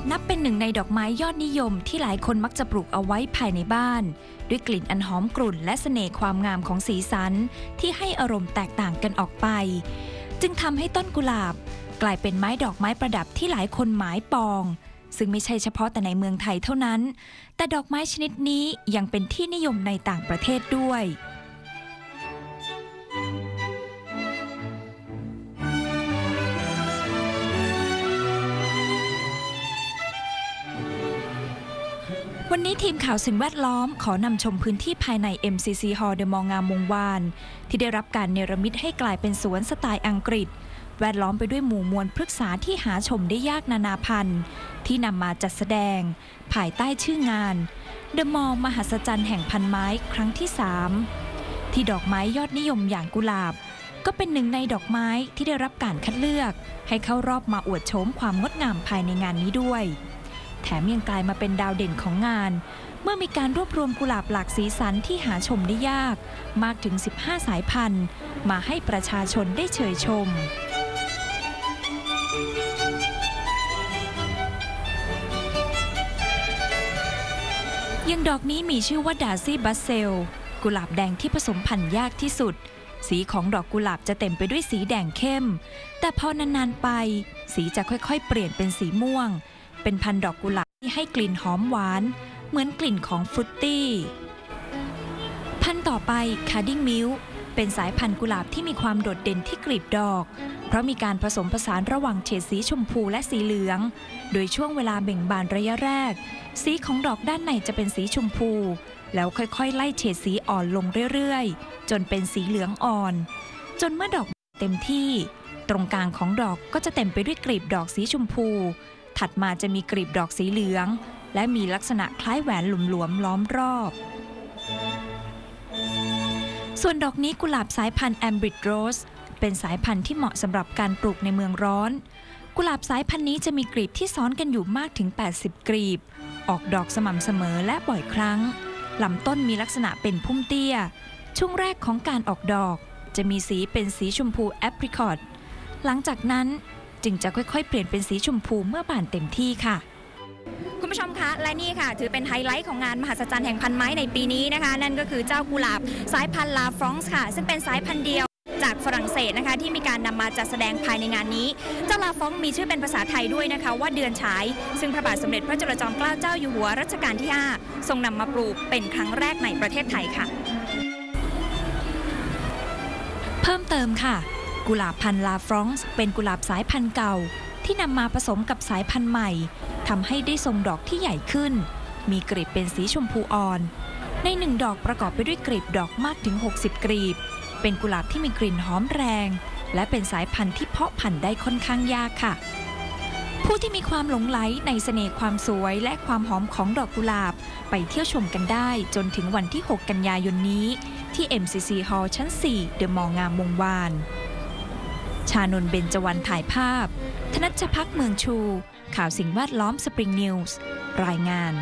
าบนับเป็นหนึ่งในดอกไม้ยอดนิยมที่หลายคนมักจะปลูกเอาไว้ภายในบ้าน ด้วยกลิ่นอันหอมกรุ่นและเสน่ห์ความงามของสีสัน ที่ให้อารมณ์แตกต่างกันออกไป จึงทำให้ต้นกุหลาบ กลายเป็นไม้ดอกไม้ประดับที่หลายคนหมายปอง ซึ่งไม่ใช่เฉพาะแต่ในเมืองไทยเท่านั้น แต่ดอกไม้ชนิดนี้ยังเป็นที่นิยมในต่างประเทศด้วย วันนี้ทีมข่าวสิ่งแวดล้อมขอนำชมพื้นที่ภายใน MCC Hall เดมองงามวงวาน ที่ได้รับการเนรมิตให้กลายเป็นสวนสไตล์อังกฤษ แวดล้อมไปด้วยหมู่มวลพฤกษาที่หาชมได้ยากนานาพันธุ์ ที่นำมาจัดแสดง ภายใต้ชื่องาน The Mall มหัศจรรย์แห่งพันไม้ครั้งที่ 3 ที่ดอกไม้ยอดนิยมอย่างกุหลาบ ก็เป็นหนึ่งในดอกไม้ที่ได้รับการคัดเลือก ให้เข้ารอบมาอวดโฉมความงดงามภายในงานนี้ด้วย แถมยังกลายมาเป็นดาวเด่นของงาน เมื่อมีการรวบรวมกุหลาบหลากสีสันที่หาชมได้ยาก มากถึง 15 สายพันธุ์ มาให้ประชาชนได้เชยชมยังดอกนี้มีชื่อว่าดาซี่บัสเซล กุหลาบแดงที่ผสมพันธุ์ยากที่สุด สีของดอกกุหลาบจะเต็มไปด้วยสีแดงเข้ม แต่พอนานๆไป สีจะค่อยๆ เปลี่ยนเป็นสีม่วง เป็นพันธุดอกกุหลาบที่ให้กลิ่นหอมหวาน เหมือนกลิ่นของฟรุตตี้ พันธุ์ต่อไปคาร์ดิ้งมิลเป็นสายพันธุ์กุหลาบที่มีความโดดเด่นที่กลีบดอก เพราะมีการผสมผสานระหว่างเฉดสีชมพูและสีเหลือง โดยช่วงเวลาเบ่งบานระยะแรก สีของดอกด้านในจะเป็นสีชมพู แล้วค่อยๆ ไล่เฉดสีอ่อนลงเรื่อยๆ จนเป็นสีเหลืองอ่อน จนเมื่อดอกเต็มที่ ตรงกลางของดอกก็จะเต็มไปด้วยกลีบดอกสีชมพู ถัดมาจะมีกลีบดอกสีเหลือง และมีลักษณะคล้ายแหวนหลวมๆล้อมรอบ ส่วนดอกนี้กุหลาบสายพันธุ์แอมบริดโรสเป็นสายพันธุ์ที่เหมาะสำหรับการปลูกในเมืองร้อน กุหลาบสายพันธุ์นี้จะมีกลีบที่ซ้อนกันอยู่มากถึง 80 กลีบ ออกดอกสม่ำเสมอและบ่อยครั้งลำต้นมีลักษณะเป็นพุ่มเตี้ย ช่วงแรกของการออกดอก จะมีสีเป็นสีชมพูแอปริคอต หลังจากนั้น จึงจะค่อยๆ เปลี่ยนเป็นสีชมพูเมื่อบานเต็มที่ค่ะคุณผู้ชมคะและนี่ค่ะ ถือเป็นไฮไลท์ของงานมหัศจรรย์แห่งพันไม้ในปีนี้นะคะ นั่นก็คือเจ้ากุหลาบสายพันธุ์ลาฟรองส์ค่ะ ซึ่งเป็นสายพันธุ์เดียวจากฝรั่งเศสนะคะ ที่มีการนำมาจัดแสดงภายในงานนี้ เจ้าลาฟรองส์มีชื่อเป็นภาษาไทยด้วยนะคะ ว่าเดือนฉาย ซึ่งพระบาทสมเด็จพระจุลจอมเกล้าเจ้าอยู่หัวรัชกาลที่ 5 ทรงนำมาปลูกเป็นครั้งแรกในประเทศไทยค่ะ เพิ่มเติมค่ะ กุหลาบพันลาฟรองส์เป็นกุหลาบสายพันธุ์เก่า ที่นำมาผสมกับสายพันธุ์ใหม่ทำให้ได้ทรงดอกที่ใหญ่ขึ้น มีกลีบเป็นสีชมพูอ่อน ในหนึ่งดอกประกอบไปด้วยกลีบดอกมากถึง 60 กลีบ เป็นกุหลาบที่มีกลิ่นหอมแรง และเป็นสายพันธุ์ที่เพาะพันธุ์ได้ค่อนข้างยากค่ะ ผู้ที่มีความหลงไหลในเสน่ห์ความสวยและความหอมของดอกกุหลาบไปเที่ยวชมกันได้จนถึงวันที่ 6 กันยายนนี้ที่ MCC Hall ชั้น 4 เดอะมองงามวงวาน ชานนเบญจวรรณถ่ายภาพ ธนัชพักเมืองชู ข่าวสิ่งแวดล้อมสปริงนิวส์ รายงาน